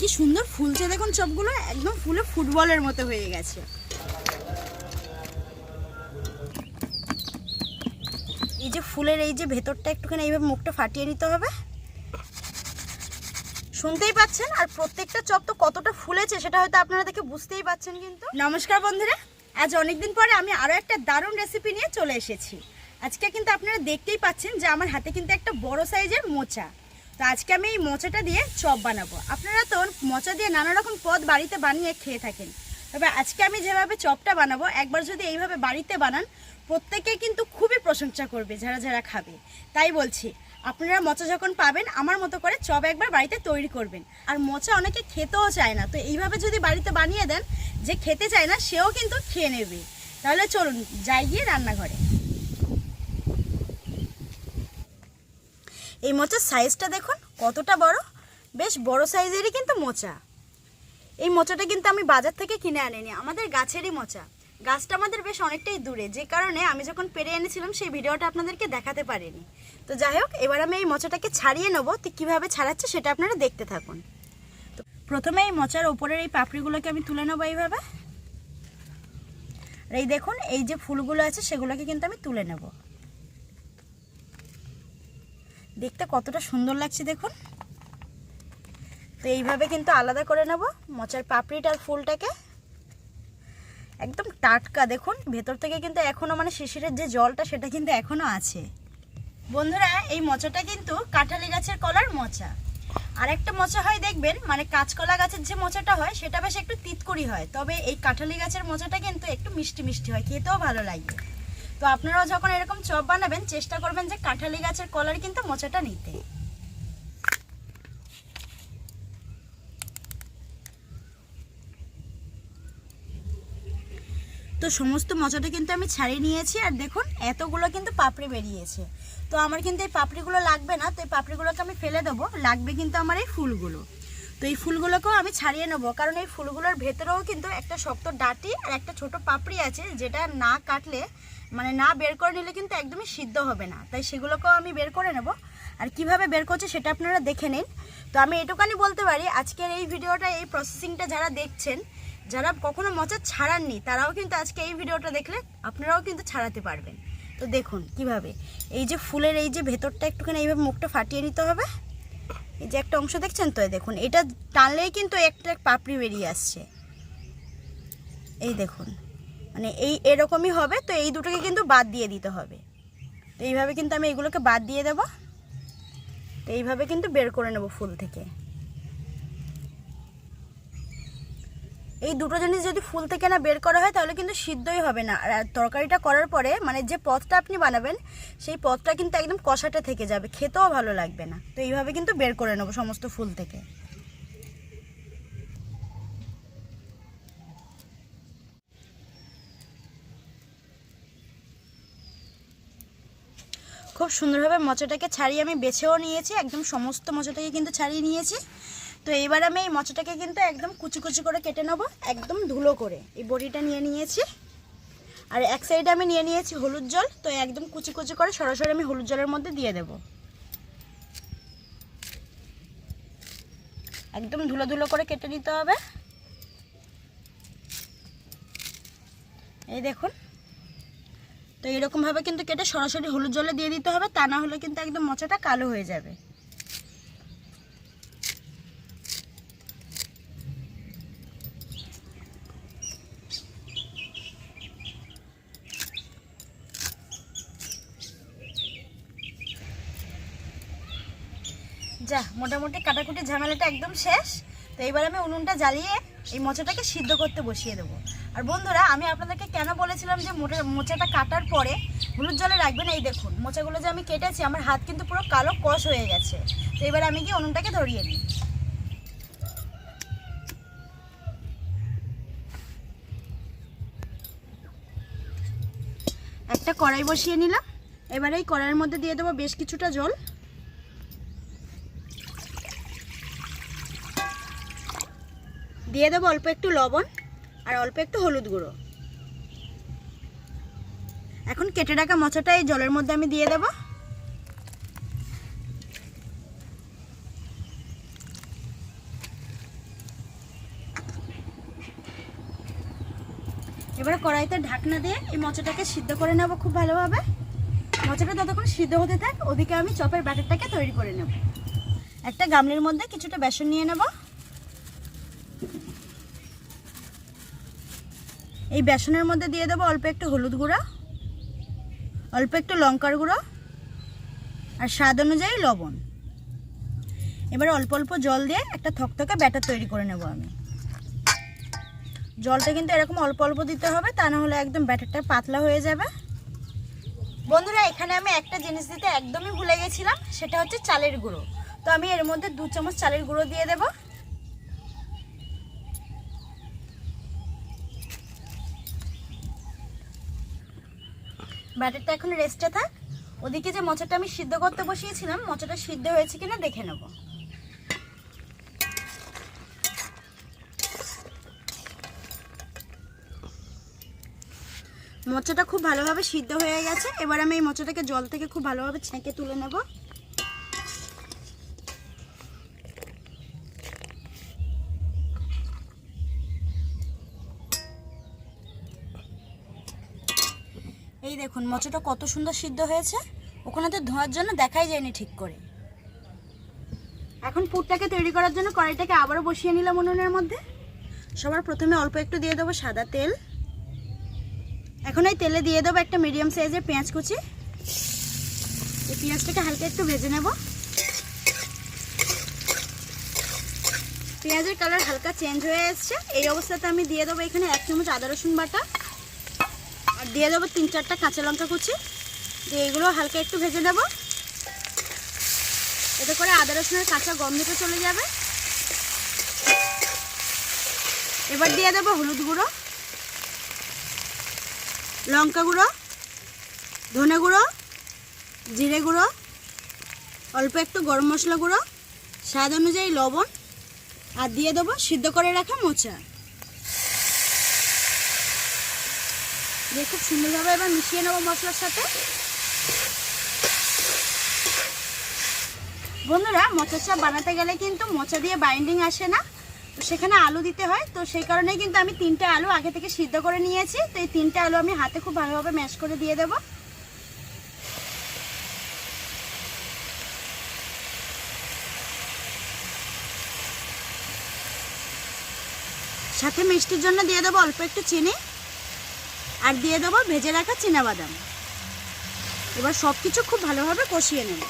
কি সুন্দর ফুলছে দেখুন চপগুলো একদম ফুলে ফুটবলের মতো হয়ে গেছে। এই যে ফুলের এই যে ভেতরটা একটুখানি এইভাবে মুখটা ফাটিয়ে নিতে হবে। শুনতেই পাচ্ছেন? আর প্রত্যেকটা চপ তো কতটা ফুলেছে সেটা হয়তো আপনারা দেখে বুঝতেই পাচ্ছেন কিন্তু। নমস্কার বন্ধুরা, আজ অনেকদিন পরে আমি আরও একটা দারুণ রেসিপি নিয়ে চলে এসেছি। আজকে কিন্তু আপনারা দেখতেই পাচ্ছেন যে আমার হাতে কিন্তু একটা বড় সাইজের মোচা। তো আজকে আমি এই মোচাটা দিয়ে চপ বানাবো। আপনারা তো মোচা দিয়ে নানা রকম পদ বাড়িতে বানিয়ে খেয়ে থাকেন। তবে আজকে আমি যেভাবে চপটা বানাবো, একবার যদি এইভাবে বাড়িতে বানান, প্রত্যেকে কিন্তু খুবই প্রশংসা করবে যারা যারা খাবে। তাই বলছি, আপনারা মোচা যখন পাবেন, আমার মতো করে চপ একবার বাড়িতে তৈরি করবেন। আর মোচা অনেকে খেতেও চায় না, তো এইভাবে যদি বাড়িতে বানিয়ে দেন, যে খেতে চায় না, সেও কিন্তু খেয়ে নেবে। তাহলে চলুন, যাই গিয়ে রান্নাঘরে। এই মোচার সাইজটা দেখুন, কতটা বড়? বেশ বড় সাইজেরই কিন্তু মোচা। এই মোচাটা কিন্তু আমি বাজার থেকে কিনে আনিনি, আমাদের গাছেরই মোচা। গাছটা আমাদের বেশ অনেকটাই দূরে, যে কারণে আমি যখন পেরে এনেছিলাম, সেই ভিডিওটা আপনাদেরকে দেখাতে পারিনি। তো যাই হোক, এবার আমি এই মোচাটাকে ছাড়িয়ে নেব, তো কীভাবে ছাড়াচ্ছে সেটা আপনারা দেখতে থাকুন। তো প্রথমে এই মোচার ওপরের এই পাপড়িগুলোকে আমি তুলে নেব এইভাবে। আর এই দেখুন, এই যে ফুলগুলো আছে, সেগুলোকে কিন্তু আমি তুলে নেব। দেখতে কতটা সুন্দর লাগছে দেখুন। তো এইভাবে কিন্তু আলাদা করে নেব মোচার পাপড়িটার ফুলটাকে। একদম টাটকা দেখুন, ভেতর থেকে কিন্তু এখনও মানে শিশিরের যে জলটা সেটা কিন্তু এখনও আছে। বন্ধুরা, এই মোচাটা কিন্তু কাঁঠালি গাছের কলার মোচা। আর একটা মোচা হয় দেখবেন মানে কাঁচকলা গাছের যে মোচাটা হয়, সেটা বেশ একটু তিতকুড়ি হয়। তবে এই কাঁঠালি গাছের মোচাটা কিন্তু একটু মিষ্টি মিষ্টি হয়, খেতেও ভালো লাগে। তো আপনারাও যখন এরকম চপ বানাবেন, চেষ্টা করবেন যে কাঁঠালি গাছের কলার কিন্তু মোচাটা নিতে। তো সমস্ত মজাটা কিন্তু আমি ছাড়িয়ে নিয়েছি, আর দেখুন, এতগুলো কিন্তু পাপড়ি বেরিয়েছে। তো আমার কিন্তু এই পাপড়িগুলো লাগবে না, তো এই পাপড়িগুলোকে আমি ফেলে দেবো, লাগবে কিন্তু আমার এই ফুলগুলো। তো এই ফুলগুলোকেও আমি ছাড়িয়ে নেব, কারণ এই ফুলগুলোর ভেতরেও কিন্তু একটা শক্ত ডাটি আর একটা ছোট পাপড়ি আছে, যেটা না কাটলে মানে না বের করে নিলে কিন্তু একদমই সিদ্ধ হবে না। তাই সেগুলোকেও আমি বের করে নেব। আর কীভাবে বের করছে সেটা আপনারা দেখে নিন। তো আমি এটুকানি বলতে পারি, আজকের এই ভিডিওটা, এই প্রসেসিংটা যারা দেখছেন, যারা কখনো মোচা ছাড়াননি, তারাও কিন্তু আজকে এই ভিডিওটা দেখলে আপনারাও কিন্তু ছাড়াতে পারবেন। তো দেখুন কীভাবে। এই যে ফুলের এই যে ভেতরটা একটুখানি এইভাবে মুখটা ফাটিয়ে নিতে হবে। এই যে একটা অংশ দেখছেন তো? দেখুন, এটা টানলেই কিন্তু একটা পাপড়ি বেরিয়ে আসছে। এই দেখুন। মানে এই, এরকমই হবে, তো এই দুটোকে কিন্তু বাদ দিয়ে দিতে হবে। তো এইভাবে কিন্তু আমি এগুলোকে বাদ দিয়ে দেবো। তো এইভাবে কিন্তু বের করে নেব ফুল থেকে। এই দুটো জিনিস যদি ফুল থেকে না বের করা হয়, তাহলে কিন্তু সিদ্ধই হবে না। আর তরকারিটা করার পরে মানে যে পথটা আপনি বানাবেন, সেই পথটা কিন্তু একদম কষাটা থেকে যাবে। খেতেও ভালো লাগবে না। তো এইভাবে কিন্তু বের করে নেব সমস্ত ফুল থেকে। খুব সুন্দরভাবে মোচাটাকে ছাড়িয়ে আমি বেছেও নিয়েছি, একদম সমস্ত মোচাটাকে কিন্তু ছাড়িয়ে নিয়েছি। তো এবার আমি এই মোচাটাকে কিন্তু একদম কুচি কুচি করে কেটে নেব, একদম ধুলো করে। এই বড়িটা নিয়ে নিয়েছি। আর এক সাইডে আমি নিয়ে নিয়েছি হলুদ জল, তো একদম কুচি কুচি করে সরাসরি আমি হলুদ জলের মধ্যে দিয়ে দেব। একদম ধুলো ধুলো করে কেটে নিতে হবে। এই দেখুন তো এরকমভাবে কিন্তু কেটে সরাসরি হলুদ জলে দিয়ে দিতে হবে, তা না হলে কিন্তু একদম মোচাটা কালো হয়ে যাবে। যা, মোটামুটি কাটাকুটি ঝামেলাটা একদম শেষ। তো এইবার আমি উনুনটা জ্বালিয়ে এই মোচাটাকে সিদ্ধ করতে বসিয়ে দেবো। আর বন্ধুরা, আমি আপনাদেরকে কেন বলেছিলাম যে মোটা, মোচাটা কাটার পরে হলুদ জলে রাখবেন? এই দেখুন, মোচাগুলো যে আমি কেটেছি, আমার হাত কিন্তু পুরো কালো কষ হয়ে গেছে। তো এবার আমি গিয়ে উনুনটাকে ধরিয়ে নিই। একটা কড়াই বসিয়ে নিলাম। এবার এই কড়াইয়ের মধ্যে দিয়ে দেবো বেশ কিছুটা জল। দিয়ে দেবো অল্প একটু লবণ। আর অল্প একটু হলুদ গুঁড়ো। এখন কেটে রাখা মশাটা এই জলের মধ্যে আমি দিয়ে দেব। এবার কড়াইতে ঢাকনা দিয়ে এই মচাটাকে সিদ্ধ করে নেব খুব ভালোভাবে। মচাটা ততক্ষণ সিদ্ধ হতে থাক, ওদিকে আমি চপের ব্যাটারটাকে তৈরি করে নেব। একটা গামলের মধ্যে কিছুটা বেসন নিয়ে নেব। এই বেসনের মধ্যে দিয়ে দেবো অল্প একটু হলুদ গুঁড়ো, অল্প একটু লঙ্কার গুঁড়ো আর স্বাদ অনুযায়ী লবণ। এবার অল্প অল্প জল দিয়ে একটা থকথকে ব্যাটার তৈরি করে নেব আমি। জলটা কিন্তু এরকম অল্প অল্প দিতে হবে, তা না হলে একদম ব্যাটারটা পাতলা হয়ে যাবে। বন্ধুরা, এখানে আমি একটা জিনিস দিতে একদমই ভুলে গেছিলাম, সেটা হচ্ছে চালের গুঁড়ো। তো আমি এর মধ্যে দু চামচ চালের গুঁড়ো দিয়ে দেব। ব্যাটারটা এখন রেস্টে থাক। ওদিকে যে মোচাটা আমি সিদ্ধ করতে বসিয়েছিলাম, মোচাটা সিদ্ধ হয়েছে কিনা দেখে নেব। মোচাটা খুব ভালোভাবে সিদ্ধ হয়ে গেছে। এবার আমি এই মোচাটাকে জল থেকে খুব ভালোভাবে ছেঁকে তুলে নেব। এই দেখুন মোচাটা কত সুন্দর সিদ্ধ হয়েছে। ওখানে তো ধোয়ার জন্য দেখাই যায়নি ঠিক করে। এখন পুরটাকে তৈরি করার জন্য কড়াইটাকে আবারও বসিয়ে নিলাম উনুনের মধ্যে। সবার প্রথমে অল্প একটু দিয়ে দেবো সাদা তেল। এখন এই তেলে দিয়ে দেবো একটা মিডিয়াম সাইজের পেঁয়াজ কুচি। এই পেঁয়াজটাকে হালকা একটু ভেজে নেব। পেঁয়াজের কালার হালকা চেঞ্জ হয়ে এসছে। এই অবস্থাতে আমি দিয়ে দেবো এখানে এক চামচ আদা রসুন বাটা। দিয়ে দেবো তিন চারটা কাঁচা লঙ্কা কুচি। দিয়ে এগুলো হালকা একটু ভেজে নেব। এতে করে আদা রসুনের কাঁচা গন্ধটা চলে যাবে। এবার দিয়ে দেবো হলুদ গুঁড়ো, লঙ্কা গুঁড়ো, ধনে গুঁড়ো, জিরে গুঁড়ো, অল্প একটু গরম মশলা গুঁড়ো, স্বাদ অনুযায়ী লবণ, আর দিয়ে দেবো সিদ্ধ করে রাখা মোচা। দিয়ে খুব সুন্দরভাবে এবার মিশিয়ে নেব মশলার সাথে। বন্ধুরা মোচার চাপ বানাতে গেলে কিন্তু মোচা দিয়ে বাইন্ডিং আসে না। তো সেখানে আলু দিতে হয়। তো সেই কারণেই কিন্তু আমি তিনটে আলু আগে থেকে সিদ্ধ করে নিয়েছি। তো এই তিনটে আলু আমি হাতে খুব ভালোভাবে ম্যাশ করে দিয়ে দেবো। সাথে মিষ্টির জন্য দিয়ে দেবো অল্প একটু চিনি। আর দিয়ে দেবো ভেজে রাখা বাদাম এবার সব কিছু খুব ভালোভাবে কষিয়ে নেব।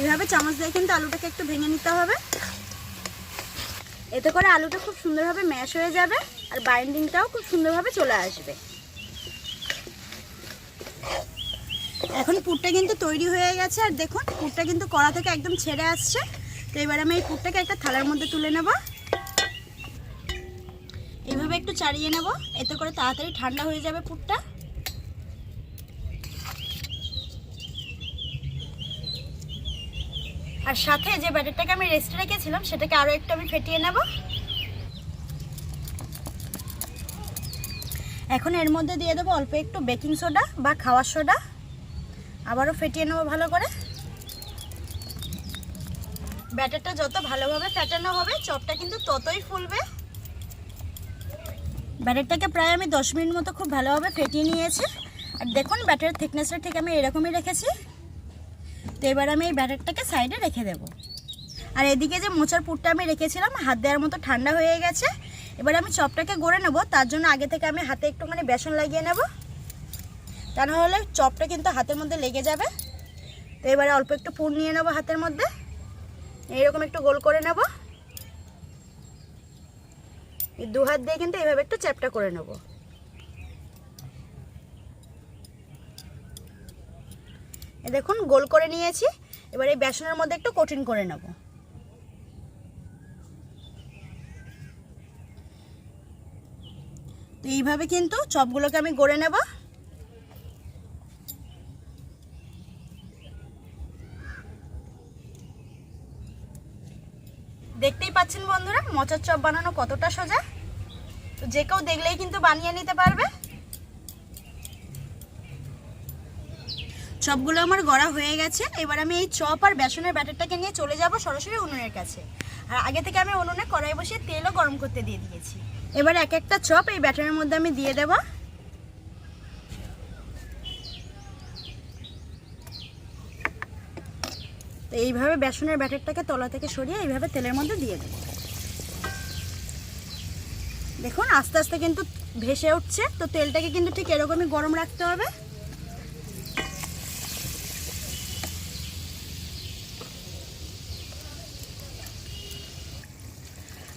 এভাবে চামচ দিয়ে কিন্তু আলুটাকে একটু ভেঙে নিতে হবে। এতে করে আলুটা খুব সুন্দরভাবে ম্যাশ হয়ে যাবে আর বাইন্ডিংটাও খুব সুন্দরভাবে চলে আসবে। এখন পুরটা কিন্তু তৈরি হয়ে গেছে আর দেখুন পুরটা কিন্তু কড়া থেকে একদম ছেড়ে আসছে। তো এবার আমি এই পুরটাকে একটা থালার মধ্যে তুলে নেব। এভাবে একটু চাড়িয়ে নেব। এতে করে তাড়াতাড়ি ঠান্ডা হয়ে যাবে পুরটা। আর সাথে যে ব্যাটারটাকে আমি রেস্টে রেখেছিলাম, সেটাকে আরও একটু আমি ফেটিয়ে নেব। এখন এর মধ্যে দিয়ে দেবো অল্প একটু বেকিং সোডা বা খাওয়ার সোডা। আবারও ফেটিয়ে নেব ভালো করে। ব্যাটারটা যত ভালোভাবে ফেটানো হবে, চপটা কিন্তু ততই ফুলবে। ব্যাটারটাকে প্রায় আমি দশ মিনিট মতো খুব ভালোভাবে ফেটিয়ে নিয়েছি। আর দেখুন ব্যাটারের থিকনেসটা ঠিক আমি এরকমই রেখেছি। তো এবার আমি এই ব্যাটারটাকে সাইডে রেখে দেব। আর এদিকে যে মোচার পুরটা আমি রেখেছিলাম, হাত দেওয়ার মতো ঠান্ডা হয়ে গেছে। এবার আমি চপটাকে গড়ে নেব। তার জন্য আগে থেকে আমি হাতে একটুখানি বেসন লাগিয়ে নেব। তা নাহলে চপটা কিন্তু হাতের মধ্যে লেগে যাবে। তো এবারে অল্প একটু পুর নিয়ে নেব হাতের মধ্যে। এইরকম একটু গোল করে নেব। দু হাত দিয়ে কিন্তু এইভাবে একটু চ্যাপটা করে নেব। দেখুন, গোল করে নিয়েছি। এবার এই বেসনের মধ্যে একটু কঠিন করে নেব। তো এইভাবে কিন্তু চপগুলোকে আমি গড়ে নেব। দেখতেই পাচ্ছেন বন্ধুরা? মোচার চপ বানানো কতটা সোজা? তো যে কেউ দেখলেই কিন্তু বানিয়ে নিতে পারবে। চপগুলো আমার গড়া হয়ে গেছে। এবার আমি এই চপ আর বেসনের ব্যাটারটাকে নিয়ে চলে যাব সরাসরি উনুনের কাছে। আর আগে থেকে আমি উনুনে কড়াই বসিয়ে তেলও গরম করতে দিয়ে দিয়েছি। এবার এক একটা চপ এই ব্যাটারের মধ্যে আমি দিয়ে দেবো। তো এইভাবে বেসনের ব্যাটারটাকে তলা থেকে সরিয়ে এইভাবে তেলের মধ্যে দিয়ে দেবো। দেখুন, আস্তে আস্তে কিন্তু ভেসে উঠছে। তো তেলটাকে কিন্তু ঠিক এরকমই গরম রাখতে হবে।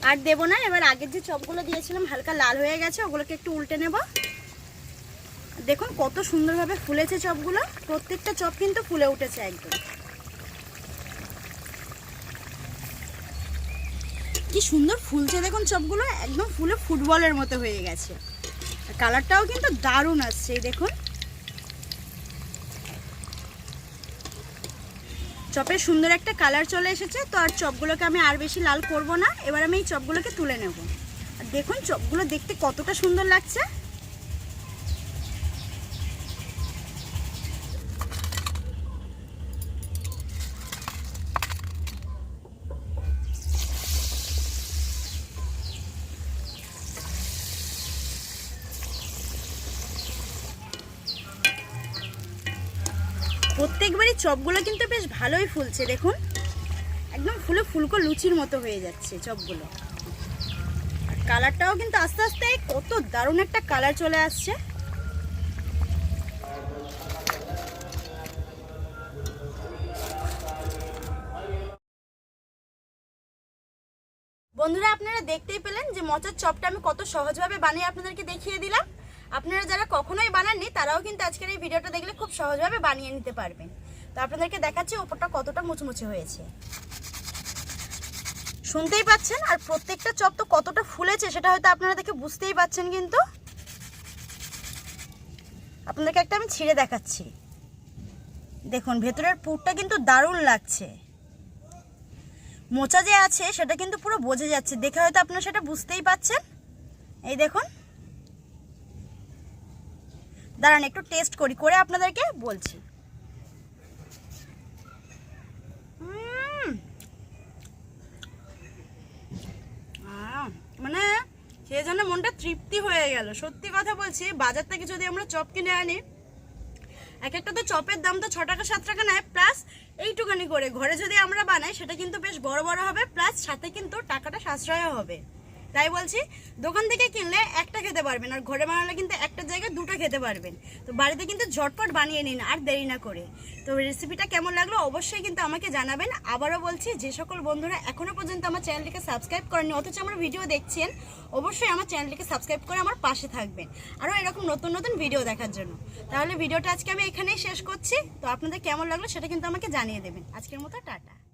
আর দেবো না, এবার আগের যে চপগুলো দিয়েছিলাম, হালকা লাল হয়ে গেছে, ওগুলোকে একটু উল্টে নেব। দেখুন, কত সুন্দরভাবে ফুলেছে চপগুলো। প্রত্যেকটা চপ কিন্তু ফুলে উঠেছে একদম। কি সুন্দর ফুলছে। দেখুন, সবগুলো একদম ফুলে ফুটবলের মতো হয়ে গেছে। কালারটাও কিন্তু দারুণ আসছে, এই দেখুন। চপের সুন্দর একটা কালার চলে এসেছে, তো আর চপগুলোকে আমি আর বেশি লাল করব না। এবার আমি এই চপগুলোকে তুলে নেব। আর দেখুন, চপগুলো দেখতে কতটা সুন্দর লাগছে। চপগুলো কিন্তু বেশ ভালোই ফুলছে, দেখুন। একদম ফুলে ফুলকো লুচির মতো হয়ে যাচ্ছে চপগুলো। আর কালারটাও কিন্তু আস্তে আস্তে কত দারুণ একটা কালার চলে আসছে। বন্ধুরা, আপনারা দেখতেই পেলেন যে মচার চপটা আমি কত সহজভাবে বানিয়ে আপনাদেরকে দেখিয়ে দিলাম। আপনারা যারা কখনোই বানাননি, তারাও কিন্তু আজকের এই ভিডিওটা দেখলে খুব সহজভাবে বানিয়ে নিতে পারবেন। তো আপনাদেরকে দেখাচ্ছি, ওপরটা কতটা মুচমুচে হয়েছে। শুনতেই পাচ্ছেন? আর প্রত্যেকটা চপ তো কতটা ফুলেছে সেটা হয়তো আপনারা দেখে বুঝতেই পাচ্ছেন কিন্তু। আপনাদেরকে একটা আমি ছিঁড়ে দেখাচ্ছি। দেখুন, ভেতরের পুরটা কিন্তু দারুণ লাগছে। মোচা যে আছে, সেটা কিন্তু পুরো বোঝা যাচ্ছে। দেখে হয়তো আপনারা সেটা বুঝতেই পাচ্ছেন। এই দেখুন। দাঁড়ান, একটু টেস্ট করি, করে আপনাদেরকে বলছি। মানে সে যেন মনটা তৃপ্তি হয়ে গেল। সত্যি কথা বলছি বাজার থেকে যদি আমরা চপ কিনে আনি, এক একটা তো চপের দাম তো ছ টাকা, সাত টাকা নেয় প্লাস এইটুকানি করে। ঘরে যদি আমরা বানাই, সেটা কিন্তু বেশ বড় বড় হবে প্লাস সাথে কিন্তু টাকাটা সাশ্রয় হবে। তাই বলছি, দোকান থেকে কিনলে একটা খেতে পারবেন, আর ঘরে বানালে কিন্তু একটা জায়গায় দুটো খেতে পারবেন। তো বাড়িতে কিন্তু ঝটপট বানিয়ে নিন, আর দেরি না করে। তো রেসিপিটা কেমন লাগল অবশ্যই কিন্তু আমাকে জানাবেন। আবারও বলছি, যে সকল বন্ধুরা এখনও পর্যন্ত আমার চ্যানেলটিকে সাবস্ক্রাইব করেনি অথচ আমার ভিডিও দেখছেন, অবশ্যই আমার চ্যানেলটিকে সাবস্ক্রাইব করে আমার পাশে থাকবেন। আরও এরকম নতুন নতুন ভিডিও দেখার জন্য। তাহলে ভিডিওটা আজকে আমি এখানেই শেষ করছি। তো আপনাদের কেমন লাগল সেটা কিন্তু আমাকে জানিয়ে দেবেন। আজকের মতো টাটা।